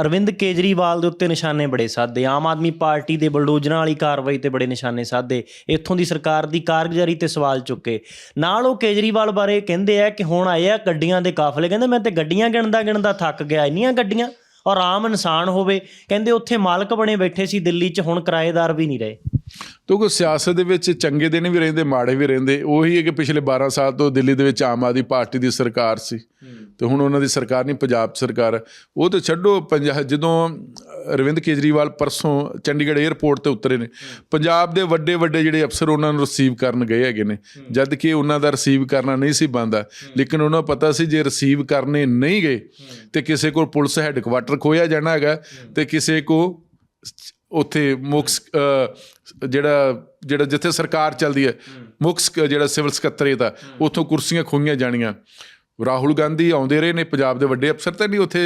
ਅਰਵਿੰਦ ਕੇਜਰੀਵਾਲ ਦੇ ਉੱਤੇ ਨਿਸ਼ਾਨੇ ਬੜੇ ਸਾਧੇ ਆਮ ਆਦਮੀ ਪਾਰਟੀ ਦੇ ਬਲਡੋਜ਼ਰਾਂ ਵਾਲੀ ਕਾਰਵਾਈ ਤੇ ਬੜੇ ਨਿਸ਼ਾਨੇ ਸਾਧੇ ਇੱਥੋਂ ਦੀ ਸਰਕਾਰ ਦੀ ਕਾਰਗੁਜ਼ਾਰੀ ਤੇ ਸਵਾਲ ਚੁੱਕੇ। ਨਾਲ ਉਹ ਕੇਜਰੀਵਾਲ ਬਾਰੇ ਕਹਿੰਦੇ ਆ ਕਿ ਹੁਣ ਆਏ ਆ ਗੱਡੀਆਂ ਦੇ ਕਾਫਲੇ, ਕਹਿੰਦੇ ਮੈਂ ਤੇ ਗੱਡੀਆਂ ਗਿਣਦਾ ਗਿਣਦਾ ਥੱਕ ਗਿਆ, ਇੰਨੀਆਂ ਗੱਡੀਆਂ। ਔਰ ਆਮ ਇਨਸਾਨ ਹੋਵੇ ਕਹਿੰਦੇ ਉੱਥੇ ਮਾਲਕ ਬਣੇ ਬੈਠੇ ਸੀ ਦਿੱਲੀ 'ਚ ਹੁਣ ਕਿਰਾਏਦਾਰ ਵੀ ਨਹੀਂ ਰਹੇ। ਕਿਉਂਕਿ ਸਿਆਸਤ ਦੇ ਵਿੱਚ ਚੰਗੇ ਦਿਨ ਵੀ ਰਹਿੰਦੇ ਮਾੜੇ ਵੀ ਰਹਿੰਦੇ। ਉਹੀ ਹੈ ਕਿ ਪਿਛਲੇ 12 ਸਾਲ ਤੋਂ ਦਿੱਲੀ ਦੇ ਵਿੱਚ ਆਮ ਆਦਮੀ ਪਾਰਟੀ ਦੀ ਸਰਕਾਰ ਸੀ। ਤੇ ਹੁਣ ਉਹਨਾਂ ਦੀ ਸਰਕਾਰ ਨਹੀਂ ਪੰਜਾਬ ਸਰਕਾਰ। ਉਹ ਤੇ ਛੱਡੋ ਪੰਜਾਬ ਜਦੋਂ ਅਰਵਿੰਦ ਕੇਜਰੀਵਾਲ ਪਰਸੋਂ ਚੰਡੀਗੜ੍ਹ 에ਅਰਪੋਰਟ ਤੇ ਉਤਰੇ ਨੇ। ਪੰਜਾਬ ਦੇ ਵੱਡੇ ਵੱਡੇ ਜਿਹੜੇ ਅਫਸਰ ਉਹਨਾਂ ਨੂੰ ਰਿਸੀਵ ਕਰਨ ਗਏ ਹੈਗੇ ਨੇ। ਜਦ ਕਿ ਉਹਨਾਂ ਦਾ ਰਿਸੀਵ ਕਰਨਾ ਨਹੀਂ ਸੀ ਬੰਦਾ ਲੇਕਿਨ ਉਹਨਾਂ ਨੂੰ ਪਤਾ ਸੀ ਜੇ ਰਿਸੀਵ ਕਰਨੇ ਨਹੀਂ ਗਏ, ਤੇ ਕਿਸੇ ਕੋਲ ਪੁਲਿਸ ਹੈੱਡਕੁਆਟਰ ਖੋਇਆ ਜਾਣਾ ਹੈਗਾ ਤੇ ਕਿਸੇ ਕੋ ਉੱਥੇ ਮੁੱਖ ਜਿਹੜਾ ਜਿਹੜਾ ਜਿੱਥੇ ਸਰਕਾਰ ਚੱਲਦੀ ਹੈ, ਮੁੱਖ ਸ- ਜਿਹੜਾ ਸਿਵਲ ਸਕੱਤਰੇਤ ਆ, ਉੱਥੋਂ ਕੁਰਸੀਆਂ ਖੋਈਆਂ ਜਾਣੀਆਂ। ਰਾਹੁਲ ਗਾਂਧੀ ਆਉਂਦੇ ਰਹੇ ਨੇ ਪੰਜਾਬ ਦੇ ਵੱਡੇ ਅਫਸਰ ਤਾਂ ਨਹੀਂ ਉੱਥੇ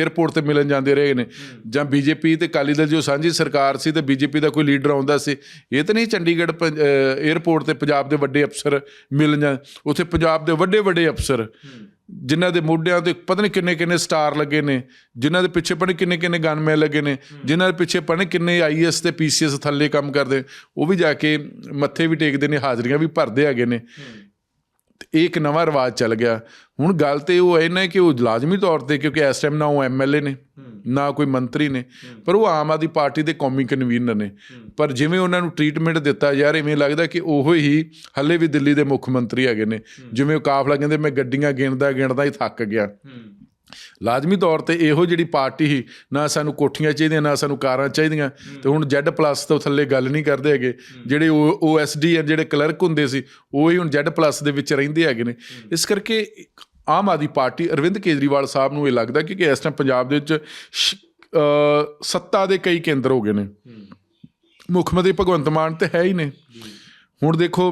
에ਅਰਪੋਰਟ ਤੇ ਮਿਲਣ ਜਾਂਦੇ ਰਹੇ ਨੇ। ਜਾਂ ਬੀਜੇਪੀ ਤੇ ਅਕਾਲੀ ਦਲ ਜੋ ਸਾਂਝੀ ਸਰਕਾਰ ਸੀ ਤੇ ਬੀਜੇਪੀ ਦਾ ਕੋਈ ਲੀਡਰ ਆਉਂਦਾ ਸੀ ਇਹ ਤਾਂ ਨਹੀਂ ਚੰਡੀਗੜ੍ਹ 에ਅਰਪੋਰਟ ਤੇ ਪੰਜਾਬ ਦੇ ਵੱਡੇ ਅਫਸਰ ਮਿਲਣ ਜਾਂ ਉੱਥੇ ਪੰਜਾਬ ਦੇ ਵੱਡੇ ਵੱਡੇ ਅਫਸਰ ਜਿਨ੍ਹਾਂ ਦੇ ਮੋਢਿਆਂ ਤੇ ਪਤਾ ਨਹੀਂ ਕਿੰਨੇ ਕਿੰਨੇ ਸਟਾਰ ਲੱਗੇ ਨੇ ਜਿਨ੍ਹਾਂ ਦੇ ਪਿੱਛੇ ਨਹੀਂ ਕਿੰਨੇ ਕਿੰਨੇ ਗਨਮੈਨ ਲੱਗੇ ਨੇ ਜਿਨ੍ਹਾਂ ਦੇ ਪਿੱਛੇ ਨਹੀਂ ਕਿੰਨੇ ਆਈਐਸ ਤੇ ਪੀਸੀਐਸ ਥੱਲੇ ਕੰਮ ਕਰਦੇ ਉਹ ਵੀ ਜਾ ਕੇ ਮੱਥੇ ਵੀ ਟੇਕਦੇ ਨੇ ਹਾਜ਼ਰੀਆਂ ਵੀ ਭਰਦੇ ਹੈਗੇ ਨੇ। ਇੱਕ ਨਵਾਂ ਰਿਵਾਜ ਚੱਲ ਗਿਆ। ਹੁਣ ਗੱਲ ਤੇ ਉਹ ਇਹ ਨਾ ਕਿ ਉਹ ਲਾਜ਼ਮੀ ਤੌਰ ਤੇ ਕਿਉਂਕਿ ਇਸ ਟਾਈਮ ਨਾ ਉਹ ਐਮਐਲਏ ਨੇ ਨਾ ਕੋਈ ਮੰਤਰੀ ਨੇ ਪਰ ਉਹ ਆਮ ਆਦਮੀ ਪਾਰਟੀ ਦੇ ਕੌਮੀ ਕਨਵੀਨਰ ਨੇ। ਪਰ ਜਿਵੇਂ ਉਹਨਾਂ ਨੂੰ ਟ੍ਰੀਟਮੈਂਟ ਦਿੱਤਾ ਯਾਰ ਇਵੇਂ ਲੱਗਦਾ ਕਿ ਉਹੋ ਹੀ ਹੱਲੇ ਵੀ ਦਿੱਲੀ ਦੇ ਮੁੱਖ ਮੰਤਰੀ ਹੈਗੇ ਨੇ। ਜਿਵੇਂ ਉਹ ਕਾਫਲਾ ਕਹਿੰਦੇ ਮੈਂ ਗੱਡੀਆਂ ਗਿਣਦਾ ਗਿਣਦਾ ਹੀ ਥੱਕ ਗਿਆ। ਲਾਜ਼ਮੀ ਤੌਰ ਤੇ ਇਹੋ ਜਿਹੜੀ ਪਾਰਟੀ ਹੀ ਨਾ ਸਾਨੂੰ ਕੋਠੀਆਂ ਚਾਹੀਦੀਆਂ ਨਾ ਸਾਨੂੰ ਕਾਰਾਂ ਚਾਹੀਦੀਆਂ। ਤੇ ਹੁਣ Z+ ਤੋਂ ਥੱਲੇ ਗੱਲ ਨਹੀਂ ਕਰਦੇ ਹੈਗੇ। ਜਿਹੜੇ OSD ਆ ਜਿਹੜੇ ਕਲਰਕ ਹੁੰਦੇ ਸੀ ਉਹ ਹੀ ਹੁਣ Z+ ਦੇ ਵਿੱਚ ਰਹਿੰਦੇ ਹੈਗੇ ਨੇ। ਇਸ ਕਰਕੇ ਆਮ ਆਦਮੀ ਪਾਰਟੀ ਅਰਵਿੰਦ ਕੇਜਰੀਵਾਲ ਸਾਹਿਬ ਨੂੰ ਇਹ ਲੱਗਦਾ ਕਿ ਇਸ ਟਾਈਮ ਪੰਜਾਬ ਦੇ ਵਿੱਚ ਸੱਤਾ ਦੇ ਕਈ ਕੇਂਦਰ ਹੋ ਗਏ ਨੇ। ਮੁੱਖ ਮੰਤਰੀ ਭਗਵੰਤ ਮਾਨ ਤੇ ਹੈ ਹੀ ਨੇ। ਹੁਣ ਦੇਖੋ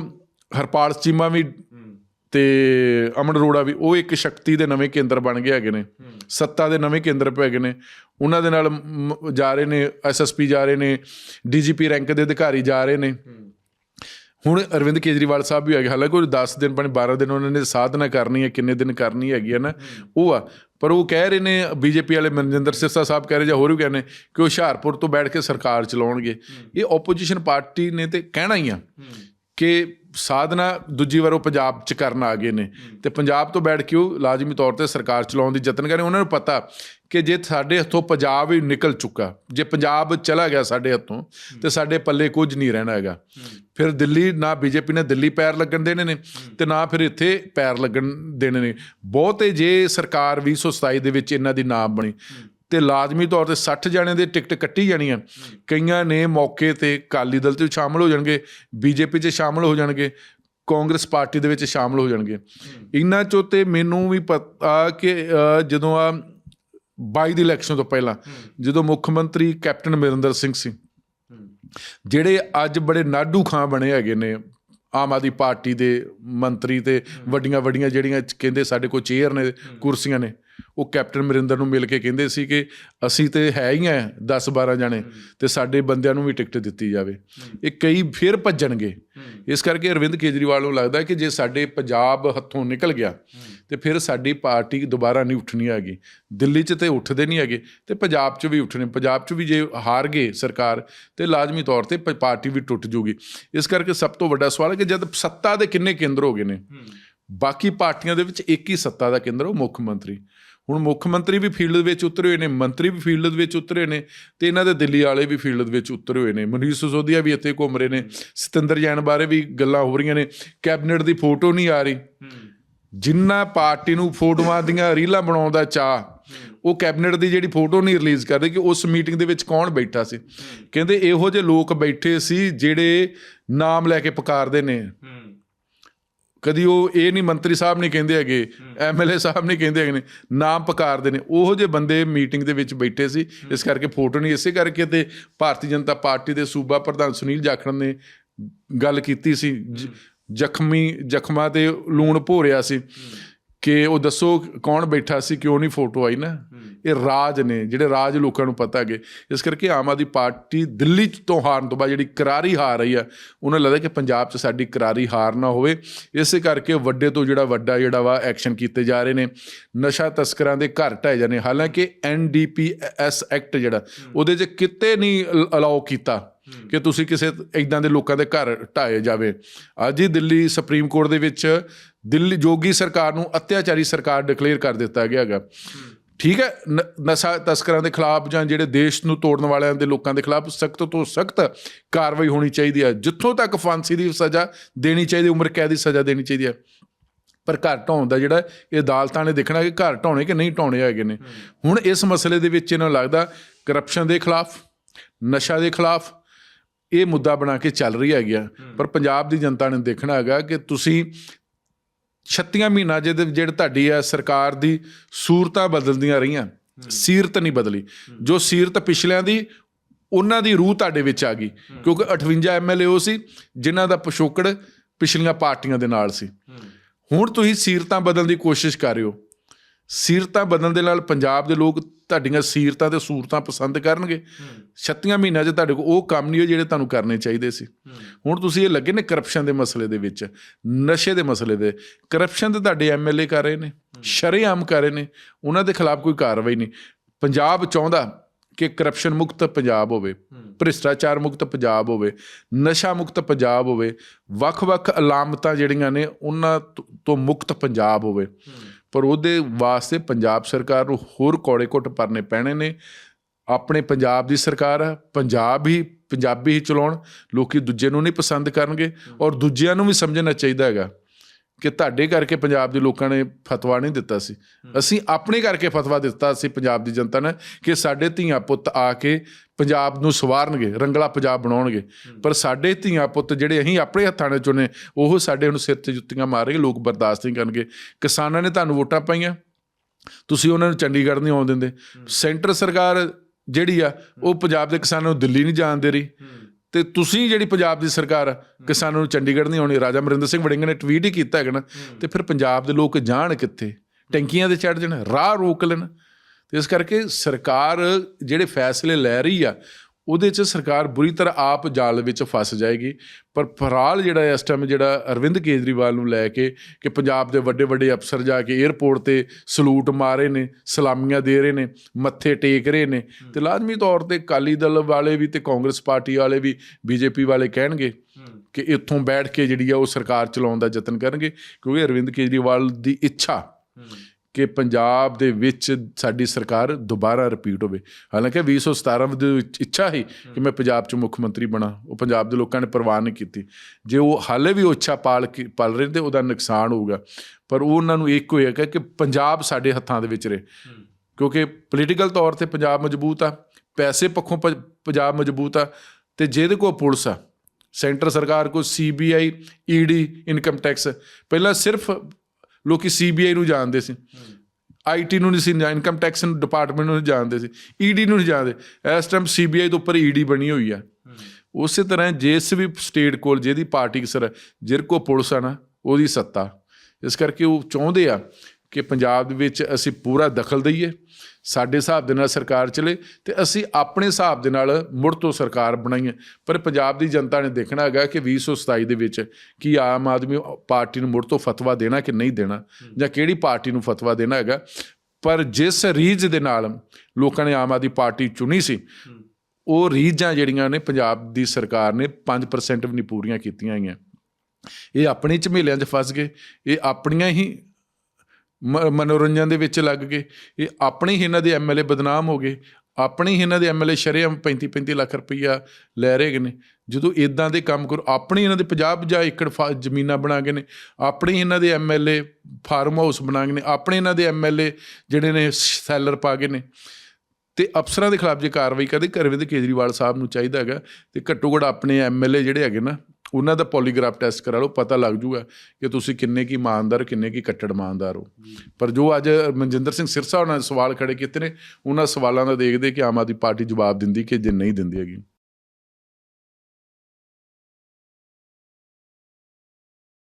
ਹਰਪਾਲ ਚੀਮਾ ਵੀ ਤੇ ਅਮਨ ਅਰੋੜਾ ਵੀ ਉਹ ਇੱਕ ਸ਼ਕਤੀ ਦੇ ਨਵੇਂ ਕੇਂਦਰ ਬਣ ਗਏ ਹੈਗੇ ਨੇ। ਸੱਤਾ ਦੇ ਨਵੇਂ ਕੇਂਦਰ ਪੈ ਗਏ ਨੇ। ਉਹਨਾਂ ਦੇ ਨਾਲ ਜਾ ਰਹੇ ਨੇ ਐਸਐਸਪੀ ਜਾ ਰਹੇ ਨੇ ਡੀਜੀਪੀ ਰੈਂਕ ਦੇ ਅਧਿਕਾਰੀ ਜਾ ਰਹੇ ਨੇ। ਹੁਣ ਅਰਵਿੰਦ ਕੇਜਰੀਵਾਲ ਸਾਹਿਬ ਵੀ ਹੈਗੇ ਹਾਲਾਂਕਿ ਉਹ 10 ਦਿਨ ਪਣੇ 12 ਦਿਨ ਉਹਨਾਂ ਨੇ ਸਾਧਨਾ ਕਰਨੀ ਹੈ ਕਿੰਨੇ ਦਿਨ ਕਰਨੀ ਹੈਗੀ ਹੈ ਨਾ ਉਹ ਆ। ਪਰ ਉਹ ਕਹਿ ਰਹੇ ਨੇ ਬੀਜੇਪੀ ਵਾਲੇ ਮਨਜਿੰਦਰ ਸਿਰਸਾ ਸਾਹਿਬ ਕਹਿ ਰਹੇ ਜਾਂ ਹੋਰ ਵੀ ਕਹਿੰਦੇ ਕਿ ਉਹ ਹੁਸ਼ਿਆਰਪੁਰ ਤੋਂ ਬੈਠ ਕੇ ਸਰਕਾਰ ਚਲਾਉਣਗੇ। ਇਹ ਆਪੋਜੀਸ਼ਨ ਪਾਰਟੀ ਨੇ ਤੇ ਕਹਿਣਾ ਹੀ ਆ। ਕਿ ਸਾਧਨਾ ਦੂਜੀ ਵਾਰ ਉਹ ਪੰਜਾਬ 'ਚ ਕਰਨ ਆ ਗਏ ਨੇ। ਤੇ ਪੰਜਾਬ ਤੋਂ ਬੈਠ ਕੇ ਉਹ ਲਾਜ਼ਮੀ ਤੌਰ ਤੇ ਸਰਕਾਰ ਚਲਾਉਣ ਦੀ ਯਤਨ ਕਰ ਉਹਨਾਂ ਨੂੰ ਪਤਾ ਕਿ ਜੇ ਸਾਡੇ ਹੱਥੋਂ ਪੰਜਾਬ ਹੀ ਨਿਕਲ ਚੁੱਕਾ ਜੇ ਪੰਜਾਬ ਚਲਾ ਗਿਆ ਸਾਡੇ ਹੱਥੋਂ ਤੇ ਸਾਡੇ ਪੱਲੇ ਕੁਝ ਨਹੀਂ ਰਹਿਣਾ ਹੈਗਾ। ਫਿਰ ਦਿੱਲੀ ਨਾ ਬੀਜੇਪੀ ਨੇ ਦਿੱਲੀ ਪੈਰ ਲੱਗਣ ਦੇਣੇ ਨੇ ਤੇ ਨਾ ਫਿਰ ਇੱਥੇ ਪੈਰ ਲੱਗਣ ਦੇਣੇ ਨੇ। ਬਹੁਤੇ ਜੇ ਸਰਕਾਰ 2027 ਦੇ ਵਿੱਚ ਇਹਨਾਂ ਦੀ ਨਾ ਬਣੀ ਤੇ ਲਾਜ਼ਮੀ ਤੌਰ ਤੇ 60 ਜਣਿਆਂ ਦੇ ਟਿਕਟ ਕੱਟੀ ਜਾਣੀ ਆ। ਕਈਆਂ ਨੇ ਮੌਕੇ ਤੇ ਅਕਾਲੀ ਦਲ 'ਚ ਸ਼ਾਮਲ ਹੋ ਜਾਣਗੇ, ਬੀਜੇਪੀ 'ਚ ਸ਼ਾਮਲ ਹੋ ਜਾਣਗੇ, ਕਾਂਗਰਸ ਪਾਰਟੀ ਦੇ ਵਿੱਚ ਸ਼ਾਮਲ ਹੋ ਜਾਣਗੇ। ਇਹਨਾਂ 'ਚੋਂ ਤੇ ਮੈਨੂੰ ਵੀ ਪਤਾ ਕਿ ਜਦੋਂ ਆ 22 ਦੀ ਇਲੈਕਸ਼ਨ ਤੋਂ ਪਹਿਲਾਂ, ਜਦੋਂ ਮੁੱਖ ਮੰਤਰੀ ਕੈਪਟਨ ਅਮਰਿੰਦਰ ਸਿੰਘ ਸੀ, ਜਿਹੜੇ ਅੱਜ ਬੜੇ ਨਾਡੂ ਖਾਂ ਬਣੇ ਹੈਗੇ ਨੇ, ਆਮ ਆਦਮੀ ਪਾਰਟੀ ਦੇ ਮੰਤਰੀ ਤੇ ਵੱਡੀਆਂ ਵੱਡੀਆਂ ਜਿਹੜੀਆਂ ਕਹਿੰਦੇ ਸਾਡੇ ਕੋਲ ਚੇਅਰ ਨੇ, ਕੁਰਸੀਆਂ ਨੇ ਉਹ ਕੈਪਟਨ ਅਮਰਿੰਦਰ ਨੂੰ ਮਿਲ ਕੇ ਕਹਿੰਦੇ ਸੀ ਕਿ ਅਸੀਂ ਤੇ ਹੈ ਹੀ ਆ 10 12 ਜਣੇ ਤੇ ਸਾਡੇ ਬੰਦਿਆਂ ਨੂੰ ਵੀ ਟਿਕਟ ਦਿੱਤੀ ਜਾਵੇ। ਇਹ ਕਈ ਫਿਰ ਭੱਜਣਗੇ। ਇਸ ਕਰਕੇ ਅਰਵਿੰਦ ਕੇਜਰੀਵਾਲ ਨੂੰ ਲੱਗਦਾ ਕਿ ਜੇ ਸਾਡੇ ਪੰਜਾਬ ਹੱਥੋਂ ਨਿਕਲ ਗਿਆ ਤੇ ਫਿਰ ਸਾਡੀ ਪਾਰਟੀ ਦੁਬਾਰਾ ਨਹੀਂ ਉੱਠਣੀ ਹੈਗੀ। ਦਿੱਲੀ 'ਚ ਤੇ ਉੱਠਦੇ ਨਹੀਂ ਹੈਗੇ ਤੇ ਪੰਜਾਬ 'ਚ ਵੀ ਉੱਠਣੇ ਪੰਜਾਬ 'ਚ ਵੀ ਜੇ ਹਾਰ ਗਏ ਸਰਕਾਰ ਤੇ ਲਾਜ਼ਮੀ ਤੌਰ ਤੇ ਪਾਰਟੀ ਵੀ ਟੁੱਟ ਜੂਗੀ। ਇਸ ਕਰਕੇ ਸਭ ਤੋਂ ਵੱਡਾ ਸਵਾਲ ਹੈ ਕਿ ਜਦ ਸੱਤਾ ਦੇ ਕਿੰਨੇ ਕੇਂਦਰ ਹੋ ਗਏ ਨੇ? ਬਾਕੀ ਪਾਰਟੀਆਂ ਦੇ ਵਿੱਚ ਇੱਕ ਹੀ ਸੱਤਾ ਦਾ ਕੇਂਦਰ ਉਹ ਮੁੱਖ ਮੰਤਰੀ। ਹੁਣ ਮੁੱਖ ਮੰਤਰੀ ਵੀ ਫੀਲਡ ਵਿੱਚ ਉਤਰੇ ਹੋਏ ਨੇ, ਮੰਤਰੀ ਵੀ ਫੀਲਡ ਵਿੱਚ ਉਤਰੇ ਨੇ ਤੇ ਇਹਨਾਂ ਦੇ ਦਿੱਲੀ ਵਾਲੇ ਵੀ ਫੀਲਡ ਵਿੱਚ ਉਤਰੇ ਹੋਏ ਨੇ। ਮਨੀਸ਼ ਸਿਸੋਦੀਆ ਵੀ ਇੱਥੇ ਘੁੰਮ ਰਹੇ ਨੇ, ਸਤਿੰਦਰ ਜੈਨ ਬਾਰੇ ਵੀ ਗੱਲਾਂ ਹੋ ਰਹੀਆਂ ਨੇ। ਕੈਬਨਿਟ ਦੀ ਫੋਟੋ ਨਹੀਂ ਆ ਰਹੀ। ਜਿੰਨਾ ਪਾਰਟੀ ਨੂੰ ਫੋਟੋਆਂ ਦੀਆਂ ਰੀਲਾਂ ਬਣਾਉਣ ਦਾ ਚਾਹ ਉਹ ਕੈਬਨਿਟ ਦੀ ਜਿਹੜੀ ਫੋਟੋ ਨਹੀਂ ਰਿਲੀਜ਼ ਕਰਦੇ ਕਿ ਉਸ ਮੀਟਿੰਗ ਦੇ ਵਿੱਚ ਕੌਣ ਬੈਠਾ ਸੀ। ਕਹਿੰਦੇ ਇਹੋ ਜਿਹੇ ਲੋਕ ਬੈਠੇ ਸੀ ਜਿਹੜੇ ਨਾਮ ਲੈ ਕੇ ਪੁਕਾਰਦੇ ਨੇ। ਕਦੀ ਉਹ ਇਹ ਨਹੀਂ ਮੰਤਰੀ ਸਾਹਿਬ ਨਹੀਂ ਕਹਿੰਦੇ ਹੈਗੇ ਐਮਐਲਏ ਸਾਹਿਬ ਨਹੀਂ ਕਹਿੰਦੇ ਹੈਗੇ ਨੇ ਨਾਮ ਪੁਕਾਰਦੇ ਨੇ। ਉਹੋ ਜਿਹੇ ਬੰਦੇ ਮੀਟਿੰਗ ਦੇ ਵਿੱਚ ਬੈਠੇ ਸੀ ਇਸ ਕਰਕੇ ਫੋਟੋ ਨਹੀਂ ਇਸੇ ਕਰਕੇ ਤੇ ਭਾਰਤੀ ਜਨਤਾ ਪਾਰਟੀ ਦੇ ਸੂਬਾ ਪ੍ਰਧਾਨ ਸੁਨੀਲ ਜਾਖੜ ਨੇ ਗੱਲ ਕੀਤੀ ਸੀ ਜ- ਜ਼ਖਮੀ ਜ਼ਖਮਾਂ ਤੇ ਲੂਣ ਭੋਰਿਆ ਸੀ। ਕਿ ਉਹ ਦੱਸੋ ਕੌਣ ਬੈਠਾ ਸੀ ਕਿਉਂ ਨਹੀਂ ਫੋਟੋ ਆਈ ਨਾ? ਇਹ ਰਾਜ ਨੇ, ਜਿਹੜੇ ਰਾਜ ਲੋਕਾਂ ਨੂੰ ਪਤਾ ਹੈਗੇ। ਇਸ ਕਰਕੇ ਆਮ ਆਦਮੀ ਪਾਰਟੀ ਦਿੱਲੀ ਤੋਂ ਹਾਰਨ ਤੋਂ ਬਾਅਦ ਜਿਹੜੀ ਕਰਾਰੀ ਹਾਰ ਰਹੀ ਆ, ਉਹਨਾਂ ਨੂੰ ਲੱਗਦਾ ਕਿ ਪੰਜਾਬ 'ਚ ਸਾਡੀ ਕਰਾਰੀ ਹਾਰ ਨਾ ਹੋਵੇ। ਇਸੇ ਕਰਕੇ ਵੱਡੇ ਤੋਂ ਜਿਹੜਾ ਵੱਡਾ ਜਿਹੜਾ ਵਾ ਐਕਸ਼ਨ ਕੀਤੇ ਜਾ ਰਹੇ ਨੇ। ਨਸ਼ਾ ਤਸਕਰਾਂ ਦੇ ਘਰ ਢਾਏ ਜਾਂਦੇ ਹਾਲਾਂਕਿ ਐਨਡੀਪੀਐਸ ਐਕਟ ਜਿਹੜਾ, ਉਹਦੇ 'ਚ ਕਿਤੇ ਨਹੀਂ ਅਲਾਉ ਕੀਤਾ ਕਿ ਤੁਸੀਂ ਕਿਸੇ ਇਦਾਂ ਦੇ ਲੋਕਾਂ ਦੇ ਘਰ ਢਾਏ ਜਾਵੇ। ਅੱਜ ਹੀ ਦਿੱਲੀ ਸੁਪਰੀਮ ਕੋਰਟ ਦੇ ਵਿੱਚ ਦਿੱਲੀ, ਜੋਗੀ ਸਰਕਾਰ ਨੂੰ ਅਤਿਆਚਾਰੀ ਸਰਕਾਰ ਡਿਕਲੇਅਰ ਕਰ ਦਿੱਤਾ ਗਿਆ ਹੈਗਾ। ਠੀਕ ਹੈ, ਨ- ਨਸ਼ਾ ਤਸਕਰਾਂ ਦੇ ਖਿਲਾਫ ਜਾਂ ਜਿਹੜੇ ਦੇਸ਼ ਨੂੰ ਤੋੜਨ ਵਾਲਿਆਂ ਦੇ ਲੋਕਾਂ ਦੇ ਖਿਲਾਫ ਸਖਤ ਤੋਂ ਸਖਤ ਕਾਰਵਾਈ ਹੋਣੀ ਚਾਹੀਦੀ ਹੈ। ਜਿੱਥੋਂ ਤੱਕ ਫਾਂਸੀ ਦੀ ਸਜ਼ਾ ਦੇਣੀ ਚਾਹੀਦੀ, ਉਮਰ ਕੈਦ ਦੀ ਸਜ਼ਾ ਦੇਣੀ ਚਾਹੀਦੀ ਹੈ। ਪਰ ਘਰ ਢਾਉਣ ਦਾ ਜਿਹੜਾ ਇਹ ਅਦਾਲਤਾਂ ਨੇ ਦੇਖਣਾ ਕਿ ਘਰ ਢਾਉਣੇ ਕਿ ਨਹੀਂ ਢਾਉਣੇ ਹੈਗੇ ਨੇ। ਹੁਣ ਇਸ ਮਸਲੇ ਦੇ ਵਿੱਚ ਇਹਨਾਂ ਨੂੰ ਲੱਗਦਾ ਕਰਪਸ਼ਨ ਦੇ ਖਿਲਾਫ, ਨਸ਼ਾ ਦੇ ਖਿਲਾਫ ਇਹ ਮੁੱਦਾ ਬਣਾ ਕੇ ਚੱਲ ਰਹੀ ਹੈਗੀ ਆ। ਪਰ ਪੰਜਾਬ ਦੀ ਜਨਤਾ ਨੇ ਦੇਖਣਾ ਹੈਗਾ ਕਿ ਤੁਸੀਂ 36 ਮਹੀਨਾ ਜਿਹਦੇ ਜਿਹੜੇ ਤੁਹਾਡੀ ਆ ਸਰਕਾਰ ਦੀ ਸੂਰਤਾਂ ਬਦਲਦੀਆਂ ਰਹੀਆਂ ਸੀਰਤ ਨਹੀਂ ਬਦਲੀ। ਜੋ ਸੀਰਤ ਪਿਛਲਿਆਂ ਦੀ ਉਹਨਾਂ ਦੀ ਰੂਹ ਤੁਹਾਡੇ ਵਿੱਚ ਆ ਗਈ। ਕਿਉਂਕਿ 58 ਐਮਐਲਏ ਉਹ ਸੀ ਜਿਨ੍ਹਾਂ ਦਾ ਪਿਛੋਕੜ ਪਿਛਲੀਆਂ ਪਾਰਟੀਆਂ ਦੇ ਨਾਲ ਸੀ। ਹੁਣ ਤੁਸੀਂ ਸੀਰਤਾਂ ਬਦਲਣ ਦੀ ਕੋਸ਼ਿਸ਼ ਕਰ ਰਹੇ ਹੋ। ਸੀਰਤਾਂ ਬਦਲਣ ਦੇ ਨਾਲ ਪੰਜਾਬ ਦੇ ਲੋਕ ਤੁਹਾਡੀਆਂ ਸੀਰਤਾਂ ਤੇ ਸੂਰਤਾਂ ਪਸੰਦ ਕਰਨਗੇ। 36 ਮਹੀਨਿਆਂ 'ਚ ਤੁਹਾਡੇ ਕੋਲ ਉਹ ਕੰਮ ਨਹੀਂ ਹੋਏ ਜਿਹੜੇ ਤੁਹਾਨੂੰ ਕਰਨੇ ਚਾਹੀਦੇ ਸੀ। ਹੁਣ ਤੁਸੀਂ ਇਹ ਲੱਗੇ ਨੇ ਕਰਪਸ਼ਨ ਦੇ ਮਸਲੇ ਦੇ ਵਿੱਚ ਨਸ਼ੇ ਦੇ ਮਸਲੇ ਦੇ। ਕਰਪਸ਼ਨ ਤੇ ਤੁਹਾਡੇ ਐਮਐਲਏ ਕਰ ਰਹੇ ਨੇ ਸ਼ਰੇਆਮ ਕਰ ਰਹੇ ਨੇ ਉਹਨਾਂ ਦੇ ਖਿਲਾਫ ਕੋਈ ਕਾਰਵਾਈ ਨਹੀਂ। ਪੰਜਾਬ ਚਾਹੁੰਦਾ ਕਿ ਕਰਪਸ਼ਨ ਮੁਕਤ ਪੰਜਾਬ ਹੋਵੇ ਭ੍ਰਿਸ਼ਟਾਚਾਰ ਮੁਕਤ ਪੰਜਾਬ ਹੋਵੇ ਨਸ਼ਾ ਮੁਕਤ ਪੰਜਾਬ ਹੋਵੇ ਵੱਖ-ਵੱਖ ਅਲਾਮਤਾਂ ਜਿਹੜੀਆਂ ਨੇ ਉਹਨਾਂ ਤੋਂ- ਤੋਂ ਮੁਕਤ ਪੰਜਾਬ ਹੋਵੇ। ਪਰ ਉਹਦੇ ਵਾਸਤੇ ਪੰਜਾਬ ਸਰਕਾਰ ਨੂੰ ਹੋਰ ਕੌੜੇ ਘੁੱਟ ਭਰਨੇ ਪੈਣੇ ਨੇ। ਆਪਣੇ ਪੰਜਾਬ ਦੀ ਸਰਕਾਰ ਆ, ਪੰਜਾਬ ਹੀ, ਪੰਜਾਬੀ ਹੀ ਚਲਾਉਣ। ਲੋਕੀ ਦੂਜੇ ਨੂੰ ਨਹੀਂ ਪਸੰਦ ਕਰਨਗੇ ਔਰ ਦੂਜਿਆਂ ਨੂੰ ਵੀ ਸਮਝਣਾ ਚਾਹੀਦਾ ਹੈਗਾ। ਕਿ ਤੁਹਾਡੇ ਕਰਕੇ ਪੰਜਾਬ ਦੇ ਲੋਕਾਂ ਨੇ ਫਤਵਾ ਨਹੀਂ ਦਿੱਤਾ ਸੀ। ਅਸੀਂ ਆਪਣੇ ਕਰਕੇ ਫਤਵਾ ਦਿੱਤਾ ਸੀ ਪੰਜਾਬ ਦੀ ਜਨਤਾ ਨੇ ਕਿ ਸਾਡੇ ਧੀਆਂ ਪੁੱਤ ਆ ਕੇ ਪੰਜਾਬ ਨੂੰ ਸਵਾਰਨਗੇ ਰੰਗਲਾ ਪੰਜਾਬ ਬਣਾਉਣਗੇ। ਪਰ ਸਾਡੇ ਧੀਆਂ ਪੁੱਤ ਜਿਹੜੇ ਅਸੀਂ ਆਪਣੇ ਹੱਥਾਂ ਨਾਲ ਚੁਣੇ ਉਹ ਸਾਡੇ ਨੂੰ ਸਿਰ ਤੇ ਜੁੱਤੀਆਂ ਮਾਰਨਗੇ ਲੋਕ ਬਰਦਾਸ਼ਤ ਨਹੀਂ ਕਰਨਗੇ। ਕਿਸਾਨਾਂ ਨੇ ਤੁਹਾਨੂੰ ਵੋਟਾਂ ਪਾਈਆਂ। ਤੁਸੀਂ ਉਹਨਾਂ ਨੂੰ ਚੰਡੀਗੜ੍ਹ ਨਹੀਂ ਆਉਣ ਦਿੰਦੇ। ਸੈਂਟਰ ਸਰਕਾਰ ਜਿਹੜੀ ਆ ਉਹ ਪੰਜਾਬ ਦੇ ਕਿਸਾਨਾਂ ਨੂੰ ਦਿੱਲੀ ਨਹੀਂ ਜਾਣ ਦੇ ਰਹੀ। ਤੇ ਤੁਸੀਂ ਜਿਹੜੀ ਪੰਜਾਬ ਦੀ ਸਰਕਾਰ ਕਿਸਾਨਾਂ ਨੂੰ ਚੰਡੀਗੜ੍ਹ ਨਹੀਂ ਆਉਣੀ ਰਾਜਾ ਮਰਿੰਦਰ ਸਿੰਘ ਵੜਿੰਗ ਨੇ ਟਵੀਟ ਹੀ ਕੀਤਾ ਹੈਗਾ ਨਾ ਤੇ ਫਿਰ ਪੰਜਾਬ ਦੇ ਲੋਕ ਜਾਣ ਕਿੱਥੇ? ਟੈਂਕੀਆਂ ਤੇ ਚੜ ਜਾਣ ਰਾਹ ਰੋਕ ਲੈਣ। ਤੇ ਇਸ ਕਰਕੇ ਸਰਕਾਰ ਜਿਹੜੇ ਫੈਸਲੇ ਲੈ ਰਹੀ ਆ ਉਹਦੇ 'ਚ ਸਰਕਾਰ ਬੁਰੀ ਤਰ੍ਹਾਂ ਆਪ ਜਾਲ ਵਿੱਚ ਫਸ ਜਾਏਗੀ। ਪਰ ਫਰਾਲ ਜਿਹੜਾ ਇਸ ਟਾਈਮ ਜਿਹੜਾ ਅਰਵਿੰਦ ਕੇਜਰੀਵਾਲ ਨੂੰ ਲੈ ਕੇ ਕਿ ਪੰਜਾਬ ਦੇ ਵੱਡੇ ਵੱਡੇ ਅਫਸਰ ਜਾ ਕੇ 에ਅਰਪੋਰਟ ਤੇ ਸਲੂਟ ਮਾਰੇ ਨੇ ਸਲਾਮੀਆਂ ਦੇ ਰਹੇ ਨੇ ਮੱਥੇ ਟੇਕ ਰਹੇ ਨੇ ਤੇ ਲਾਜ਼ਮੀ ਤੌਰ ਤੇ ਕਾਲੀ ਦਲ ਵਾਲੇ ਵੀ ਤੇ ਕਾਂਗਰਸ ਪਾਰਟੀ ਵਾਲੇ ਵੀ ਬੀਜੇਪੀ ਵਾਲੇ ਕਹਿਣਗੇ ਕਿ ਇੱਥੋਂ ਬੈਠ ਕੇ ਜਿਹੜੀ ਆ ਉਹ ਸਰਕਾਰ ਚਲਾਉਣ ਦਾ ਯਤਨ ਕਰਨਗੇ ਕਿਉਂਕਿ ਅਰਵਿੰਦ ਕੇਜਰੀਵਾਲ ਦੀ ਇੱਛਾ ਕਿ ਪੰਜਾਬ ਦੇ ਵਿੱਚ ਸਾਡੀ ਸਰਕਾਰ ਦੁਬਾਰਾ ਰਿਪੀਟ ਹੋਵੇ। ਹਾਲਾਂਕਿ 2017 ਦੇ ਵਿੱਚ ਇੱਛਾ ਸੀ ਕਿ ਮੈਂ ਪੰਜਾਬ 'ਚ ਮੁੱਖ ਮੰਤਰੀ ਬਣਾ। ਉਹ ਪੰਜਾਬ ਦੇ ਲੋਕਾਂ ਨੇ ਪਰਵਾਹ ਨਹੀਂ ਕੀਤੀ। ਜੇ ਉਹ ਹਾਲੇ ਵੀ ਉਹ ਇੱਛਾ ਪਾਲ ਕੇ ਪਾਲ ਰਹੇ ਤੇ ਉਹਦਾ ਨੁਕਸਾਨ ਹੋਊਗਾ। ਪਰ ਉਹ ਉਹਨਾਂ ਨੂੰ ਇੱਕ ਹੋਏਗਾ ਕਿ ਪੰਜਾਬ ਸਾਡੇ ਹੱਥਾਂ ਦੇ ਵਿੱਚ ਰਹੇ। ਕਿਉਂਕਿ ਪੋਲੀਟੀਕਲ ਤੌਰ ਤੇ ਪੰਜਾਬ ਮਜ਼ਬੂਤ ਆ, ਪੈਸੇ ਪੱਖੋਂ ਪ- ਪੰਜਾਬ ਮਜ਼ਬੂਤ ਆ, ਤੇ ਜਿਹਦੇ ਕੋਲ ਪੁਲਿਸ ਆ, ਸੈਂਟਰ ਸਰਕਾਰ ਕੋਲ ਸੀਬੀਆਈ ਈਡੀ ਇਨਕਮ ਟੈਕਸ ਪਹਿਲਾਂ ਸਿਰਫ ਲੋਕੀ ਸੀਬੀਆਈ ਨੂੰ ਜਾਣਦੇ ਸੀ। ਆਈਟੀ ਨੂੰ ਨਹੀਂ ਸੀ ਇਨਕਮ ਟੈਕਸ ਡਿਪਾਰਟਮੈਂਟ ਨੂੰ ਨਹੀਂ ਜਾਣਦੇ ਸੀ। ਈਡੀ ਨੂੰ ਨਹੀਂ ਜਾਣਦੇ। ਇਸ ਟਾਈਮ ਸੀਬੀਆਈ ਤੋਂ ਉੱਪਰ ਈਡੀ ਬਣੀ ਹੋਈ ਆ। ਉਸੇ ਤਰ੍ਹਾਂ ਜਿਸ ਵੀ ਸਟੇਟ ਕੋਲ ਜਿਹਦੀ ਪਾਰਟੀ ਸਰ ਜਿਰ ਕੋ ਪੁਲਿਸ ਆ ਨਾ, ਉਹਦੀ ਸੱਤਾ। ਇਸ ਕਰਕੇ ਉਹ ਚਾਹੁੰਦੇ ਆ ਕਿ ਪੰਜਾਬ ਦੇ ਵਿੱਚ ਅਸੀਂ ਪੂਰਾ ਦਖਲ ਦਈਏ, ਸਾਡੇ ਹਿਸਾਬ ਦੇ ਨਾਲ ਸਰਕਾਰ ਚਲੇ ਤੇ ਅਸੀਂ ਆਪਣੇ ਹਿਸਾਬ ਦੇ ਨਾਲ ਮੁੜ ਤੋਂ ਸਰਕਾਰ ਬਣਾਈਏ। ਪਰ ਪੰਜਾਬ ਦੀ ਜਨਤਾ ਨੇ ਦੇਖਣਾ ਹੈਗਾ ਕਿ 2027 ਦੇ ਵਿੱਚ ਕੀ ਆਮ ਆਦਮੀ ਪਾਰਟੀ ਨੂੰ ਮੁੜ ਤੋਂ ਫਤਵਾ ਦੇਣਾ ਕਿ ਨਹੀਂ ਦੇਣਾ ਜਾਂ ਕਿਹੜੀ ਪਾਰਟੀ ਨੂੰ ਫਤਵਾ ਦੇਣਾ ਹੈਗਾ। ਪਰ ਜਿਸ ਰੀਜ ਦੇ ਨਾਲ ਲੋਕਾਂ ਨੇ ਆਮ ਆਦਮੀ ਪਾਰਟੀ ਚੁਣੀ ਸੀ, ਉਹ ਰੀਝਾਂ ਜਿਹੜੀਆਂ ਨੇ ਪੰਜਾਬ ਦੀ ਸਰਕਾਰ ਨੇ 5% ਵੀ ਨਹੀਂ ਪੂਰੀਆਂ ਕੀਤੀਆਂ ਹੈਗੀਆਂ। ਇਹ ਆਪਣੇ ਝਮੇਲਿਆਂ 'ਚ ਫਸ ਗਏ, ਇਹ ਆਪਣੀਆਂ ਹੀ ਮਨੋਰੰਜਨ ਦੇ ਵਿੱਚ ਲੱਗ ਗਏ। ਇਹ ਆਪਣੇ ਹੀ ਇਹਨਾਂ ਦੇ ਐਮਐਲਏ ਬਦਨਾਮ ਹੋ ਗਏ। ਆਪਣੇ ਹੀ ਇਹਨਾਂ ਦੇ ਐਮਐਲਏ ਸ਼ਰੇਆਮ 35 35 ਲੱਖ ਰੁਪਈਆ ਲੈ ਰਹੇ ਨੇ। ਜਦੋਂ ਇਦਾਂ ਦੇ ਕੰਮ ਕਰੋ, ਆਪਣੇ ਇਹਨਾਂ ਦੇ 50 ਜਾਂ ਏਕੜ ਫਾ- ਜ਼ਮੀਨਾਂ ਬਣਾ ਗਏ ਨੇ। ਆਪਣੇ ਹੀ ਇਹਨਾਂ ਦੇ ਐਮਐਲਏ ਫਾਰਮ ਹਾਊਸ ਬਣਾ ਗਏ ਨੇ। ਆਪਣੇ ਇਹਨਾਂ ਦੇ ਐਮਐਲਏ ਜਿਹੜੇ ਨੇ ਸੈਲਰ ਪਾ ਗਏ ਨੇ। ਤੇ ਅਫਸਰਾਂ ਦੇ ਖਿਲਾਫ ਜੇ ਕਾਰਵਾਈ ਕਰਦੇ ਅਰਵਿੰਦ ਕੇਜਰੀਵਾਲ ਸਾਹਿਬ ਨੂੰ ਚਾਹੀਦਾ ਹੈਗਾ ਤੇ ਘੱਟੋ ਘੱਟ ਆਪਣੇ ਐਮਐਲਏ ਜਿਹੜੇ ਹੈਗੇ ਨਾ ਉਹਨਾਂ ਦਾ ਪੋਲੀਗ੍ਰਾਫ ਟੈਸਟ ਕਰਾ ਲਓ, ਪਤਾ ਲੱਗ ਜੂਗਾ ਕਿ ਤੁਸੀਂ ਕਿੰਨੇ ਕੀ ਇਮਾਨਦਾਰ, ਕਿੰਨੇ ਕੀ ਕੱਟੜ ਇਮਾਨਦਾਰ ਹੋ। ਪਰ ਜੋ ਅੱਜ ਮਨਜਿੰਦਰ ਸਿੰਘ ਸਿਰਸਾ ਉਹਨਾਂ ਨੇ ਸਵਾਲ ਖੜੇ ਕੀਤੇ ਨੇ, ਉਹਨਾਂ ਸਵਾਲਾਂ ਦਾ ਦੇਖਦੇ ਕਿ ਆਮ ਆਦਮੀ ਪਾਰਟੀ ਜਵਾਬ ਦਿੰਦੀ ਕਿ ਜੇ ਨਹੀਂ ਦਿੰਦੀ ਹੈਗੀ।